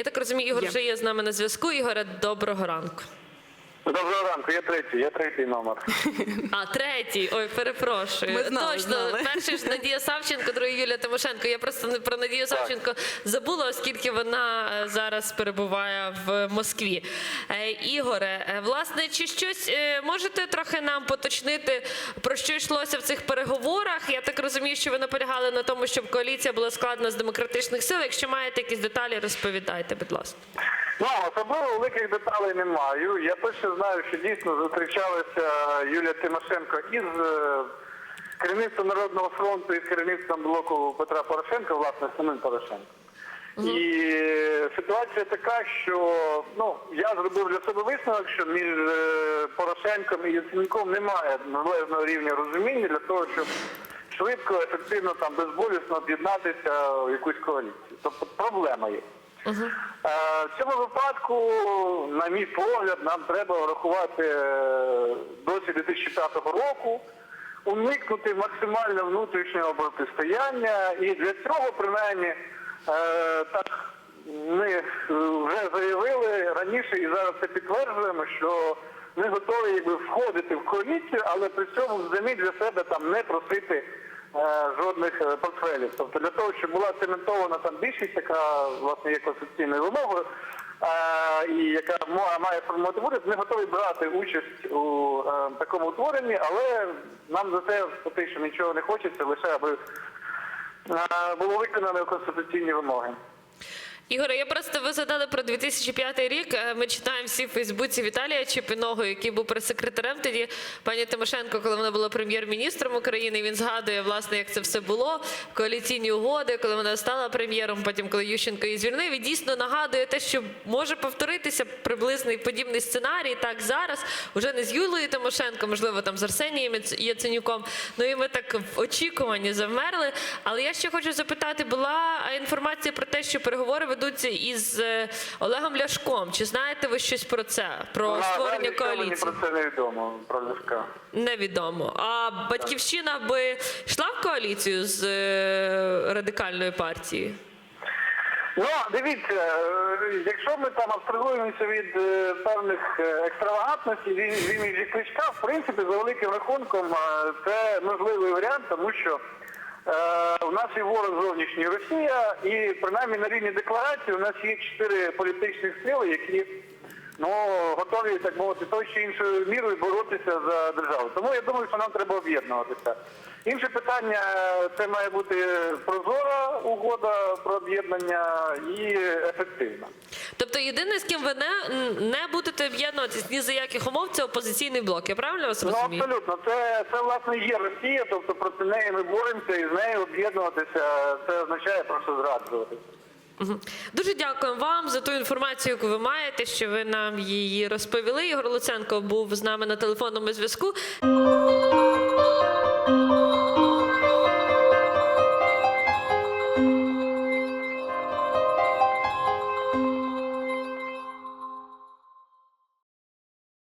Я так розумію, Ігор вже є з нами на зв'язку. Ігоре, доброго ранку. Доброго ранку, я третій, я третій номер. А, третій. Ой, перепрошую. Ми знали, Точно, знали. перший ж Надія Савченко, другий Юлія Тимошенко. Я просто не про Надію Савченко забула, оскільки вона е, зараз перебуває в Москві. Е, Ігоре, е, власне, чи щось е, можете трохи нам поточнити, про що йшлося в цих переговорах? Я так розумію, що ви наполягали на тому, щоб коаліція була складена з демократичних сил. Якщо маєте якісь деталі, розповідайте, будь ласка. Ну, особливо великих деталей не маю. Я точно знаю, що дійсно зустрічалася Юлія Тимошенко із е, керівництвом Народного фронту і з керівництвом блоку Петра Порошенка, власне, самим Порошенком. І ситуація така, що ну я зробив для себе висновок, що між е, Порошенком і Яценюком немає належного рівня розуміння для того, щоб швидко, ефективно там безболісно об'єднатися в якусь коаліцію. Тобто проблема є. Е, В цьому випадку, на мій погляд, нам треба врахувати е, досвід 2005 року, уникнути максимально внутрішнього протистояння, і для цього, принаймні, е, так ми вже заявили раніше і зараз це підтверджуємо, що ми готові якби, входити в коаліцію, але при цьому взамін для себе там не просити жодних е, портфелів. Тобто для того, щоб була цементована там більшість, яка власне є конституційною вимогою, е, і яка має формувати уряд, ми готові брати участь у е, такому утворенні, але нам за це фактично нічого не хочеться, лише аби е, було виконано конституційні вимоги. Ігоре, я просто ви згадали про 2005 рік. Е, Ми читаємо всі в Фейсбуці Віталія Чепіного, який був прес-секретарем тоді пані Тимошенко, коли вона була прем'єр-міністром України. Він згадує власне, як це все було. Коаліційні угоди, коли вона стала прем'єром, потім коли Ющенко її звільнив. І дійсно нагадує те, що може повторитися приблизний подібний сценарій. Так зараз уже не з Юлією Тимошенко, можливо, там з Арсенієм Яц- Яценюком. Ну і ми так в очікуванні завмерли. Але я ще хочу запитати: була інформація про те, що переговори ведуться із е, Олегом Ляшком. Чи знаєте ви щось про це? Про На створення жаль, коаліції? Мені про це невідомо, про Ляшка. Невідомо. А батьківщина би йшла в коаліцію з е, радикальною партією? Ну, дивіться, е, якщо ми там абстрагуємося від певних екстравагантностей він він іміджі Кличка, в принципі, за великим рахунком, це можливий варіант, тому що у нас є ворог зовнішній Росія, і принаймні на рівні декларації у нас є чотири політичних сили, які ну, готові, так мовити, той чи іншою мірою боротися за державу. Тому я думаю, що нам треба об'єднуватися. Інше питання це має бути прозора угода про об'єднання і ефективна. Тобто єдине, з ким ви не, не будете об'єднуватись ні за яких умов, це опозиційний блок. Я правильно вас Ну абсолютно, це, це власне є Росія, тобто проти неї ми боремося і з нею об'єднуватися. Це означає просто зраджуватися. Дуже дякуємо вам за ту інформацію, яку ви маєте, що ви нам її розповіли. Ігор Луценко був з нами на телефонному зв'язку.